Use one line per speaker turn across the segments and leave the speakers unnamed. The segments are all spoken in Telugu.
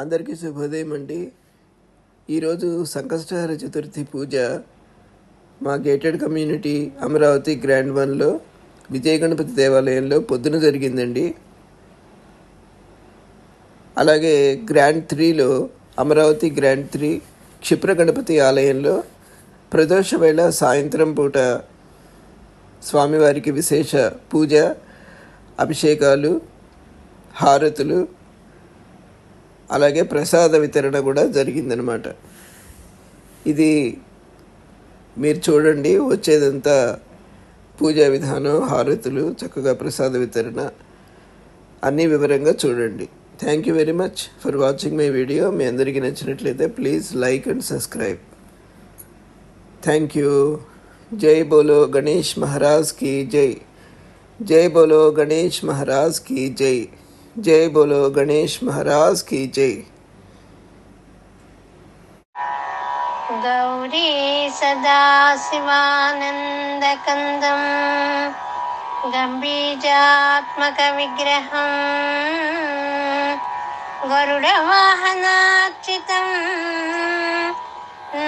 అందరికీ శుభోదయం అండి. ఈరోజు సంకష్టహర చతుర్థి పూజ మా గేటెడ్ కమ్యూనిటీ అమరావతి గ్రాండ్ వన్లో విజయ గణపతి దేవాలయంలో పొద్దున జరిగిందండి. అలాగే గ్రాండ్ త్రీలో అమరావతి గ్రాండ్ త్రీ క్షిప్ర గణపతి ఆలయంలో ప్రదోష వేళ సాయంత్రం పూట స్వామివారికి విశేష పూజ అభిషేకాలు హారతులు అలాగే ప్రసాద వితరణ కూడా జరిగిందనమాట ఇది మీరు చూడండి వచ్చేదంతా పూజా విధానం హారతులు చక్కగా ప్రసాద వితరణ అన్నీ వివరంగా చూడండి. Thank you very much for watching my video మీ అందరికీ నచ్చినట్లయితే please like and subscribe thank you జై బోలో గణేష్ మహారాజ్ జై. జై బోలో గణేష్ మహారాజ్ జై. जय बोलो गणेश महाराज की जय।
गौरी सदा शिवानन्दकन्दम् गम्भीजात्मकविग्रहम्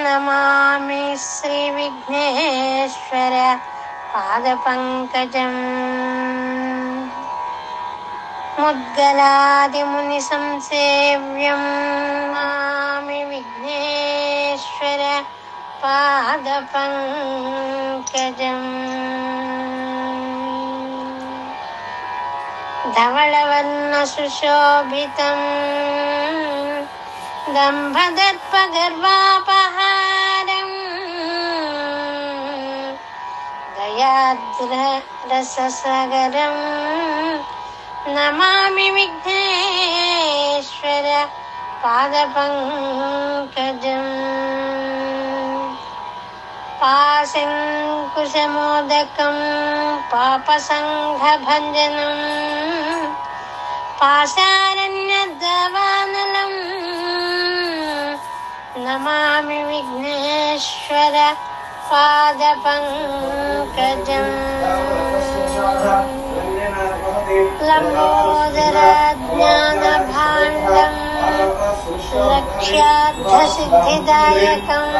नमा श्री श्रीविघ्नेश्वर पादपङ्कजम्। मुद्गलादिमुनिसंसेव्यं मामि विघ्नेश्वर पादपङ्कजम् धवलवर्णसुशोभितम् दम्भदर्पगर्वापहारम् दयाद्ररससगरम् नमामि विघ्नेश्वर पादपङ्कजम्। पाशङ्कुशमोदकं पापसङ्घभञ्जनम् पाशारण्यदवानलम् नमामि विघ्नेश्वर पादपङ्कजम् लम्बोदरज्ञानभाण्डम् लक्ष्यार्थसिद्धिदायकम्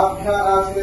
आभ्यासी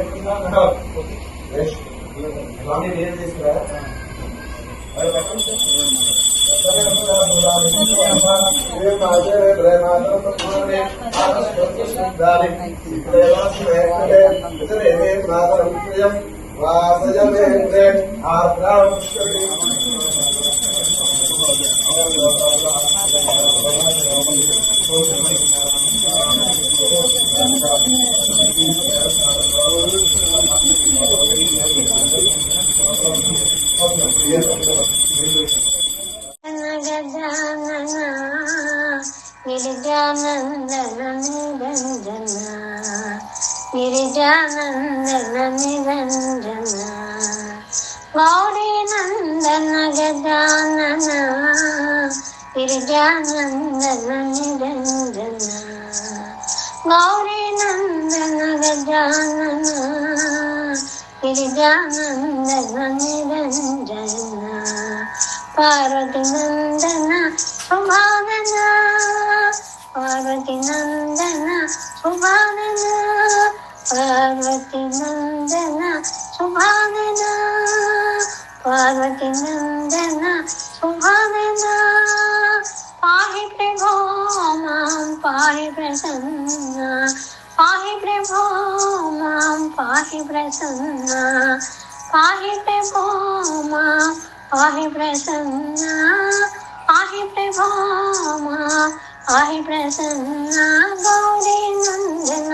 वासयमेन्द्रेण आर्द्रां
ಗೌರಿನಂದನ ಗಜಾನನ ಗಿರಿಜಾನಂದನ ನಿರಂಜನ ಗೌರಿನಂದನ ಗಜಾನನ ಗಿರಿಜಾನಂದನ ನಿರಂಜನ ಪಾರ್ವತಿ ನಂದನ ಸುಭಾನನ ಪಾರ್ವತಿ ನಂದನ ಸುಭಾನನ ಪಾರ್ವತಿ ನಂದನ Suhagana Parvati Nandana Suhagana Pahi Prabho Maam Pahi Prasanna Pahi Prabho Maam Pahi Prasanna Pahi Prabho Maam Pahi Prasanna Pahi Prabho Maam ఆహి Prasanna Gauri Nandana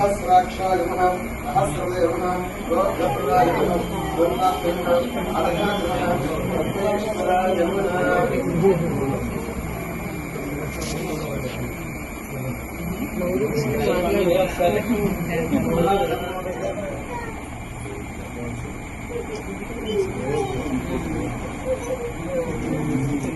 हस्राक्षायमः सहस्रदेवः लोकप्रदायमः ब्रह्माक्षमः अलगामः प्रत्यक्षरायमः Thank you.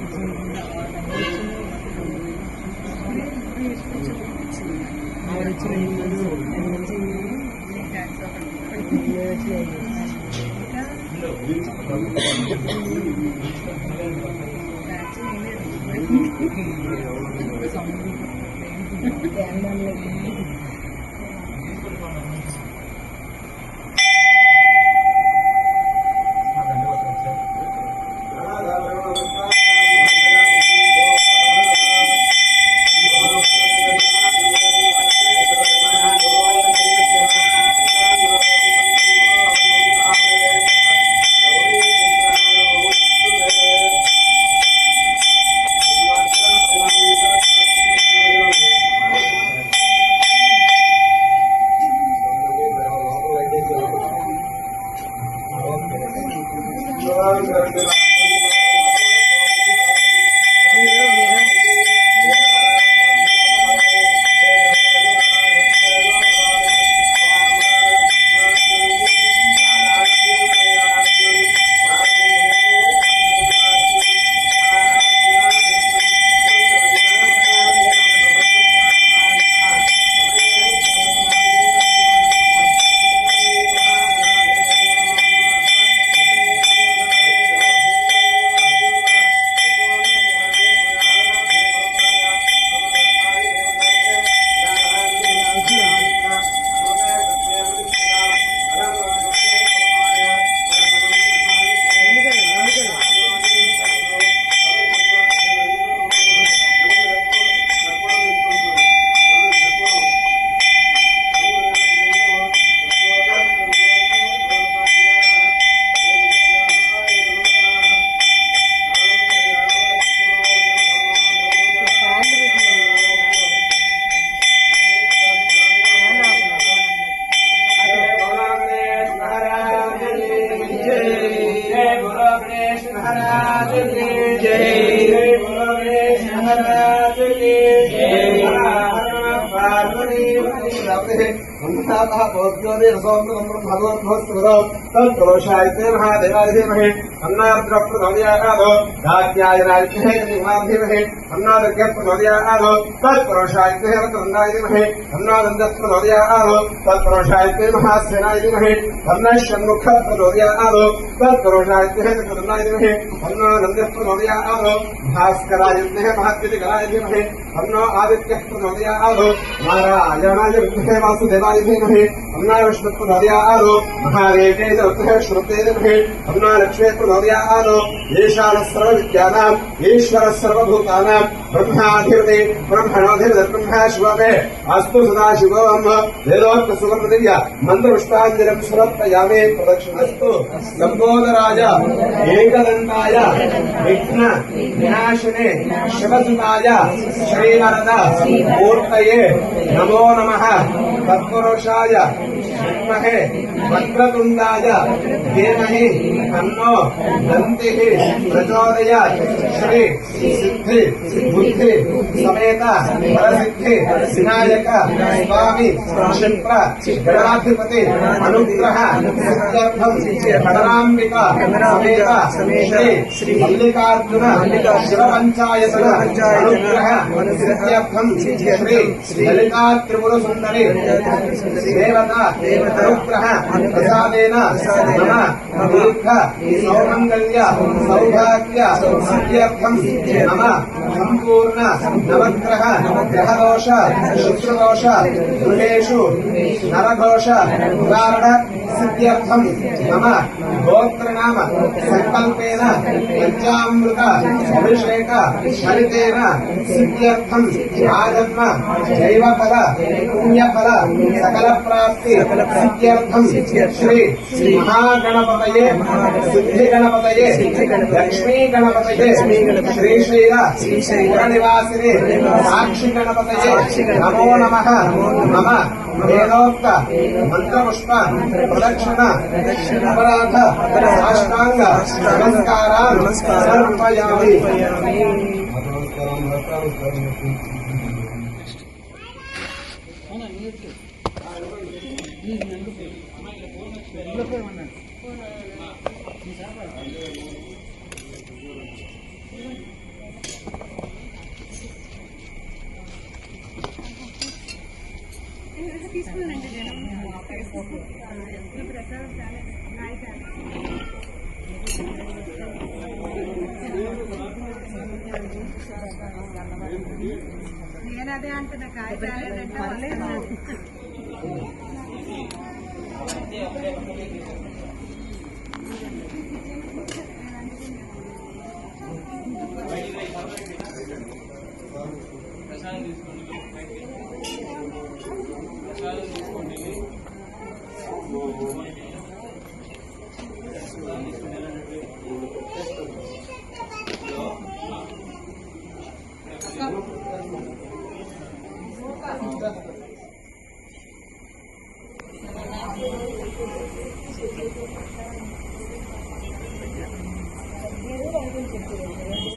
没有钱，对
吧？没有，你怎么搞
的？嗯，对吧？那证明你没有钱，没有钱。
form
तत्पुरुषायते महादेवाय धीमहि अन्नाद्रप्रचोदयादो राज्ञायनायते धीमहि अन्नादज्ञप्रचोदयादो तत्पुरुषायते रतन्दाय धीमहि अन्नादन्दप्रचोदयादो तत्पुरुषायते महासेनाय धीमहि अन्नषण्मुखप्रचोदयादो तत्पुरुषायते रतन्दाय धीमहि अन्नानन्दप्रचोदयादो भास्करायते महद्वितिकराय धीमहि अन्नो आदित्यः प्रचोदयादो नारायणाय विद्महे वासुदेवाय धीमहि
अन्नाविष्णुप्रदोदयानो महादेव्यै च उत्तरः श्रुते नमः अन्नालक्ष्मीप्रदोदयानो ईशानः सर्वविद्यानाम् ईश्वरः सर्वभूतानां ब्रह्माधिपते ब्रह्मणोधिपतिर्ब्रह्मा शिवमे अस्तु सदा शिवम् वेदोक्तसुवर्णदिव्य मन्त्रपुष्पाञ्जलिम् समर्पयामि प्रदक्षिणस्तु। लम्बोदराय एकदन्ताय विनाशिने, शिवसुताय श्रीवरद मूर्तये, नमो नमः। तत्पुरुषाय विद्महे वक्रतुण्डाय धीमहि तन्नो, दन्तिः प्रचोदयात् श्री सिद्धि, बुद्धि, समेत, परसिद्धि, विनायक, स्वामी क्षिप्र गणाधिपति अनुग्रह सिद्ध्यर्थम गणनाम्बिका समेत, श्री मल्लिकार्जुन शिव पंचायतन अनुग्रह सिद्ध्यर्थम श्री ललिता त्रिपुर सुंदरी देवता అనుగ్రహ ప్రసాదేన మమ దీర్ఘ సౌమంగళ్య సౌభాగ్య సిద్ధ్యర్థం మమ సంపూర్ణ నవగ్రహ గ్రహదోష శుక్రదోష గృహేషు నరఘోష నివారణ సిద్ధ్యర్థం మమ గోత్రనామ సంకల్పేన పంచామృత అభిషేక ఫలితేన సిద్ధ్యర్థం ఆజన్మ జైవ ఫల పుణ్యఫల సకల ప్రాప్తి సిద్ధ్యర్థం శ్రీ మహాగణపతయే సిద్ధి గణపతయే లక్ష్మీ గణపతయే శ్రీశైల పురనివాసిని సాక్షి గణపతయే నమో నమ నమ వేదోక్త మంత్రపుష్ప ప్రదక్షిణ అపరాధ సాష్టాంగ నమస్కారాన్ సమర్పయామి.
మీరు నన్ను ఫోన్ ఫోన్ అదే అంటున్నా కాయ చాలేదంటే